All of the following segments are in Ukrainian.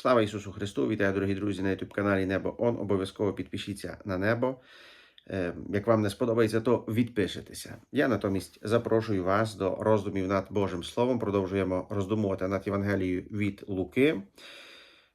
Слава Ісусу Христу! Вітаю, дорогі друзі, на youtube каналі Небо Он. Обов'язково підпишіться на небо. Е, Як вам не сподобається, то відпишетеся. Я натомість запрошую вас до роздумів над Божим Словом. Продовжуємо роздумувати над Євангелією від Луки.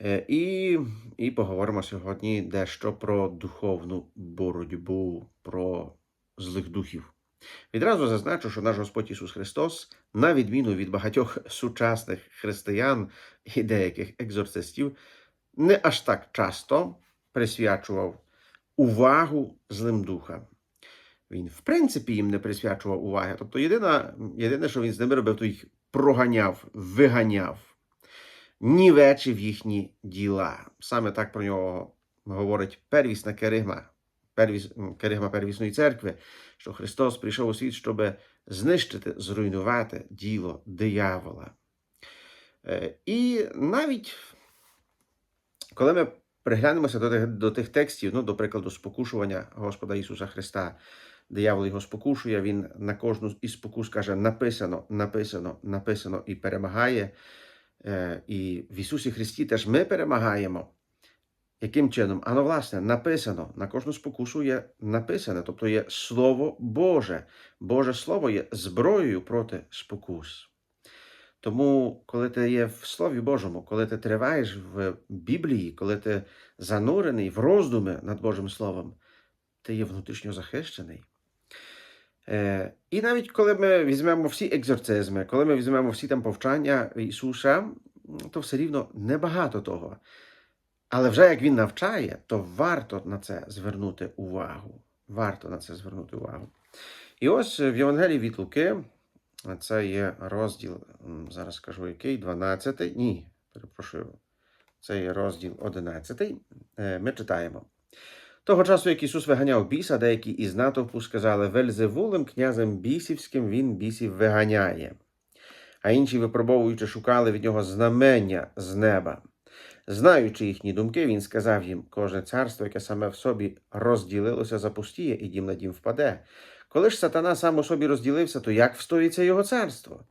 Е, І, і поговоримо сьогодні дещо про духовну боротьбу, про злих духів. Відразу зазначу, що наш Господь Ісус Христос, на відміну від багатьох сучасних християн і деяких екзорцистів, не аж так часто присвячував увагу злим духам. Він, в принципі, їм не присвячував уваги. Тобто, єдине, єдине, що він з ними робив, то їх проганяв, виганяв, нівечив їхні діла. Саме так про нього говорить первісна керигма, первіс, керигма первісної церкви, що Христос прийшов у світ, щоб знищити, зруйнувати діло диявола. І навіть коли ми приглянемося до тих, до тих текстів, ну, до прикладу, спокушування Господа Ісуса Христа, диявол його спокушує, він на кожну із спокус каже: написано, написано, написано і перемагає. І в Ісусі Христі теж ми перемагаємо. Яким чином? Ано, власне, написано, на кожну спокусу є написане, тобто є Слово Боже. Боже Слово є зброєю проти спокус. Тому, коли ти є в Слові Божому, коли ти триваєш в Біблії, коли ти занурений в роздуми над Божим Словом, ти є внутрішньо захищений. Е, І навіть коли ми візьмемо всі екзорцизми, коли ми візьмемо всі там повчання Ісуса, то все рівно небагато того. Але вже як Він навчає, то варто на це звернути увагу. Варто на це звернути увагу. І ось в Євангелії від Луки, це є розділ, зараз скажу який, 12. Ні, перепрошую. Це є розділ 11. Е, Ми читаємо. Того часу, як Ісус виганяв біса, деякі із натовпу сказали: Вельзевулем, князем бісівським, він бісів виганяє. А інші, випробовуючи, шукали від нього знамення з неба. Знаючи їхні думки, він сказав їм: кожне царство, яке саме в собі розділилося, запустіє, і дім на дім впаде. Коли ж сатана сам у собі розділився, то як встоїться його царство?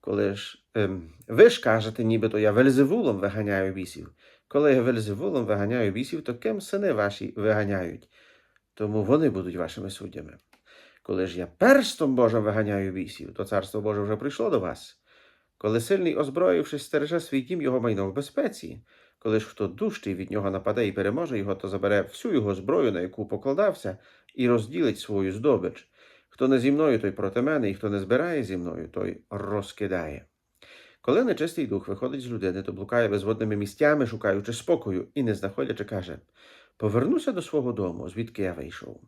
Коли ж ем, ви ж кажете, нібито я вельзевулом виганяю бісів. Коли я вельзевулом виганяю бісів, то ким сини ваші виганяють? Тому вони будуть вашими суддями. Коли ж я перстом Божим виганяю бісів, то царство Боже вже прийшло до вас. Коли сильний, озброївшись, стереже свій дім його майно в безпеці, коли ж хто дужчий від нього нападе і переможе його, то забере всю його зброю, на яку покладався, і розділить свою здобич. Хто не зі мною, той проти мене, і хто не збирає зі мною, той розкидає. Коли нечистий дух виходить з людини, то блукає безводними місцями, шукаючи спокою, і, не знаходячи, каже: Повернуся до свого дому, звідки я вийшов.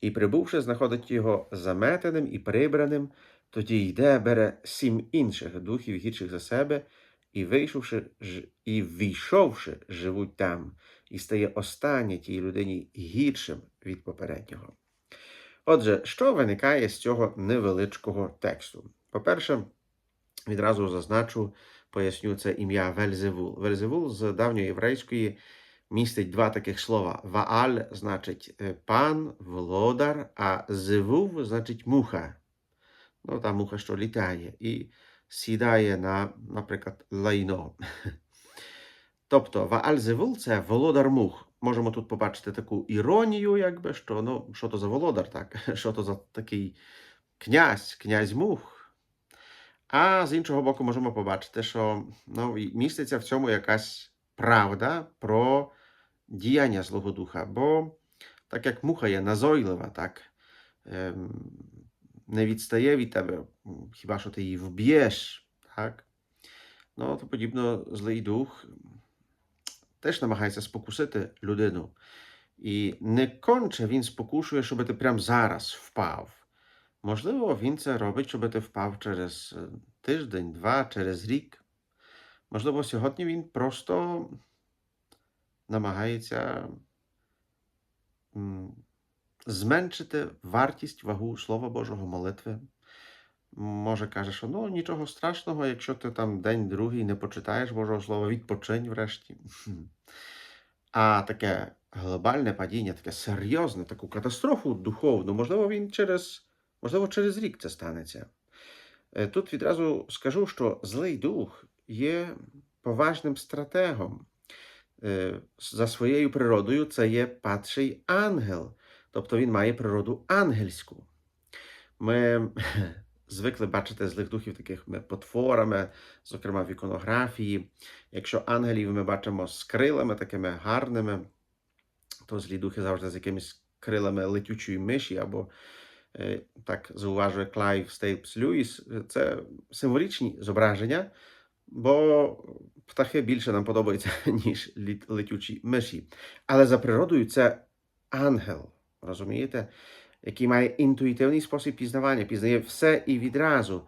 І, прибувши, знаходить його заметеним і прибраним, тоді йде, бере сім інших духів, гірших за себе, і, вийшовши, і війшовши, живуть там, і стає останнє тій людині гіршим від попереднього. Отже, що виникає з цього невеличкого тексту? По-перше, відразу зазначу, поясню це ім'я Вельзевул. Вельзевул з давньої єврейської містить два таких слова. Вааль значить е, пан, володар, а зевув значить муха. Ну, та муха, що літає, і сідає на, наприклад, лайно. Тобто Вааль-Зевул – це володар мух. Можемо тут побачити таку іронію, якби, що ну, що то за володар, так? Що то за такий князь, князь мух. А з іншого боку, можемо побачити, що ну, міститься в цьому якась правда про діяння Злого Духа. Бо так як муха є назойлива, так, ем, не відстає від тебе, хіба що ти її вб'єш, так? Ну, то подібно злий дух теж намагається спокусити людину. І не конче він спокушує, щоб ти прямо зараз впав. Можливо, він це робить, щоб ти впав через е, тиждень, два, через рік. Можливо, сьогодні він просто намагається зменшити вартість вагу Слова Божого молитви. Може, каже, що ну нічого страшного, якщо ти там день другий не почитаєш Божого Слова, відпочинь врешті. А таке глобальне падіння, таке серйозне, таку катастрофу духовну, можливо, він через, можливо, через рік це станеться. Е, Тут відразу скажу, що злий дух є поважним стратегом. Е, За своєю природою це є падший ангел, тобто він має природу ангельську. Ми звикли бачити злих духів такими потворами, зокрема в іконографії. Якщо ангелів ми бачимо з крилами такими гарними, то злі духи завжди з якимись крилами летючої миші, або е, так зауважує Клайв Стейпс Льюіс, це символічні зображення, бо птахи більше нам подобаються, ніж летючі миші. Але за природою це ангел, розумієте? Який має інтуїтивний спосіб пізнавання, пізнає все і відразу,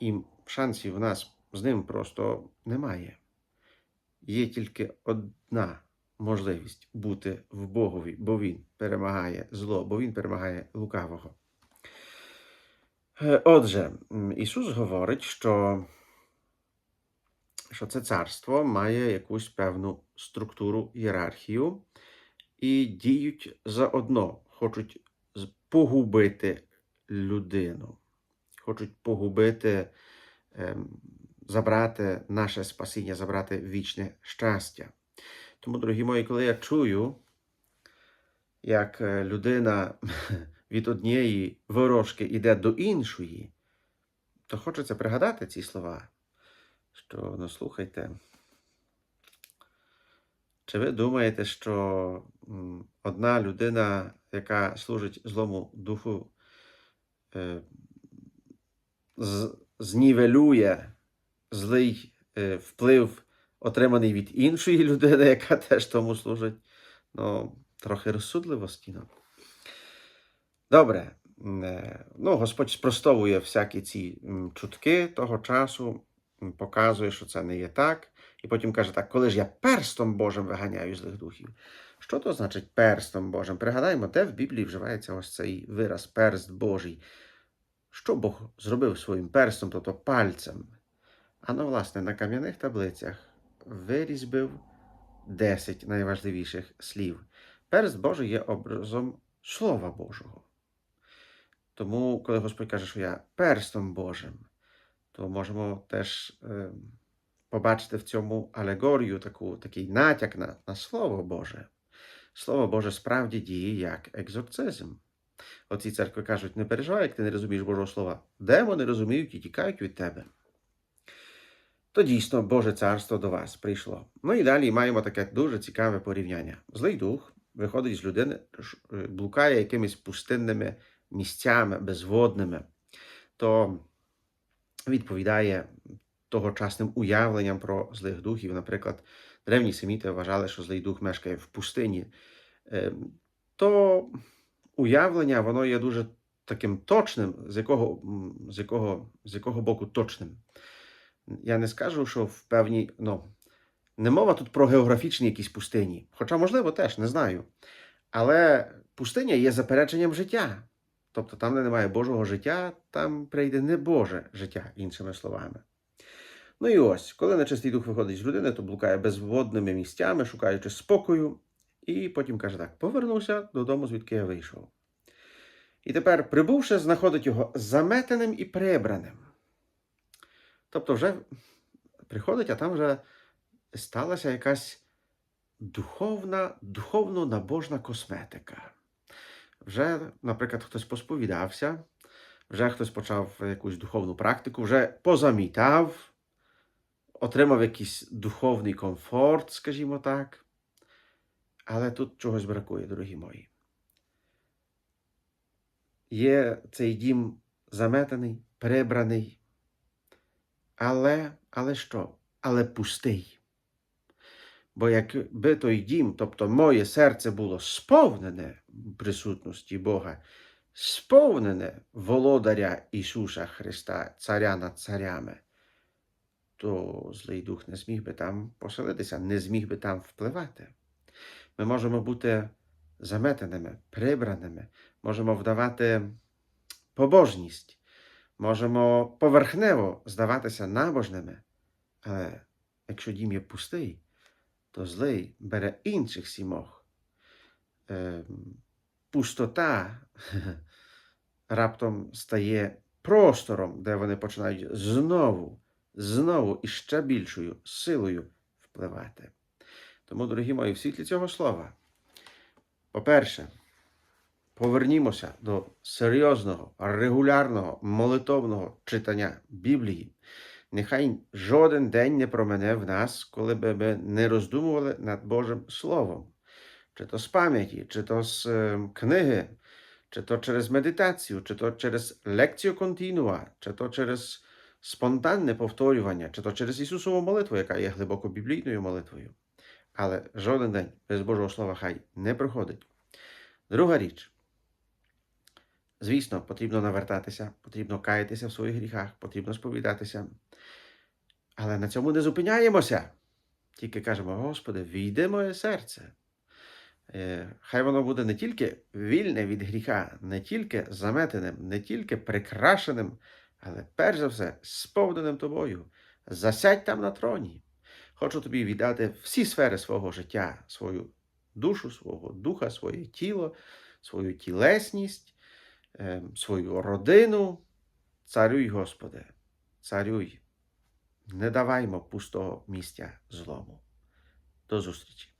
і шансів в нас з ним просто немає. Є тільки одна можливість бути в Богові, бо Він перемагає зло, бо Він перемагає лукавого. Е, Отже, Ісус говорить, що, що це царство має якусь певну структуру, ієрархію, і діють заодно, хочуть погубити людину, хочуть погубити, ем, забрати наше спасіння, забрати вічне щастя. Тому, дорогі мої, коли я чую, як е, людина від однієї ворожки йде до іншої, то хочеться пригадати ці слова, що ну слухайте. Чи ви думаєте, що одна людина, яка служить злому духу, е, знівелює злий е, вплив, отриманий від іншої людини, яка теж тому служить? Ну, трохи розсудливості. Ну. Добре. Е, Ну, Господь спростовує всякі ці чутки того часу, показує, що це не є так. І потім каже так, коли ж я перстом Божим виганяю злих духів. Що то значить перстом Божим? Пригадаймо, де в Біблії вживається ось цей вираз перст Божий. Що Бог зробив своїм перстом, тобто пальцем? А ну, власне, на кам'яних таблицях вирізбив 10 найважливіших слів. Перст Божий є образом Слова Божого. Тому, коли Господь каже, що я перстом Божим, то можемо теж е, побачити в цьому алегорію, таку, такий натяк на, на Слово Боже. Слово Боже справді діє як екзорцизм. Оці церкви кажуть, не переживай, як ти не розумієш Божого Слова. Демони розуміють і тікають від тебе. То дійсно Боже царство до вас прийшло. Ну і далі маємо таке дуже цікаве порівняння. Злий дух виходить з людини, блукає якимись пустинними місцями, безводними, то відповідає тогочасним уявленням про злих духів. Наприклад, древні семіти вважали, що злий дух мешкає в пустині. Ем, То уявлення воно є дуже таким точним, з якого, з якого, з якого боку точним. Я не скажу, що в певній, ну, не мова тут про географічні якісь пустині, хоча, можливо, теж не знаю. Але пустиня є запереченням життя. Тобто там, де немає Божого життя, там прийде не Боже життя, іншими словами. Ну і ось, коли нечистий дух виходить з людини, то блукає безводними місцями, шукаючи спокою, і потім каже так: повернувся додому, звідки я вийшов. І тепер, прибувши, знаходить його заметеним і прибраним. Тобто, вже приходить, а там вже сталася якась духовна, духовно-набожна косметика. Вже, наприклад, хтось посповідався, вже хтось почав якусь духовну практику, вже позамітав, отримав якийсь духовний комфорт, скажімо так. Але тут чогось бракує, дорогі мої. Є цей дім заметаний, прибраний, але, але що? Але пустий. Бо якби той дім, тобто моє серце було сповнене присутності Бога, сповнене володаря Ісуса Христа, царя над царями, то злий дух не зміг би там поселитися, не зміг би там впливати. Ми можемо бути заметеними, прибраними, можемо вдавати побожність, можемо поверхнево здаватися набожними, але якщо дім є пустий, то злий бере інших сімох. Ем, Пустота раптом стає простором, де вони починають знову, знову і ще більшою силою впливати. Тому, дорогі мої, в світлі цього слова, по-перше, повернімося до серйозного, регулярного, молитовного читання Біблії. Нехай жоден день не промене в нас, коли би ми не роздумували над Божим Словом, чи то з пам'яті, чи то з е, книги, чи то через медитацію, чи то через лекцію континуа, чи то через спонтанне повторювання, чи то через Ісусову молитву, яка є глибоко біблійною молитвою. Але жоден день без Божого Слова хай не проходить. Друга річ. Звісно, потрібно навертатися, потрібно каятися в своїх гріхах, потрібно сповідатися. Але на цьому не зупиняємося. Тільки кажемо, Господи, війди моє серце. Е, Хай воно буде не тільки вільне від гріха, не тільки заметеним, не тільки прикрашеним, але перш за все сповненим тобою. Засядь там на троні. Хочу тобі віддати всі сфери свого життя, свою душу, свого духа, своє тіло, свою тілесність, е, свою родину. Царюй, Господи, царюй. Не даваймо пустого місця злому. До зустрічі!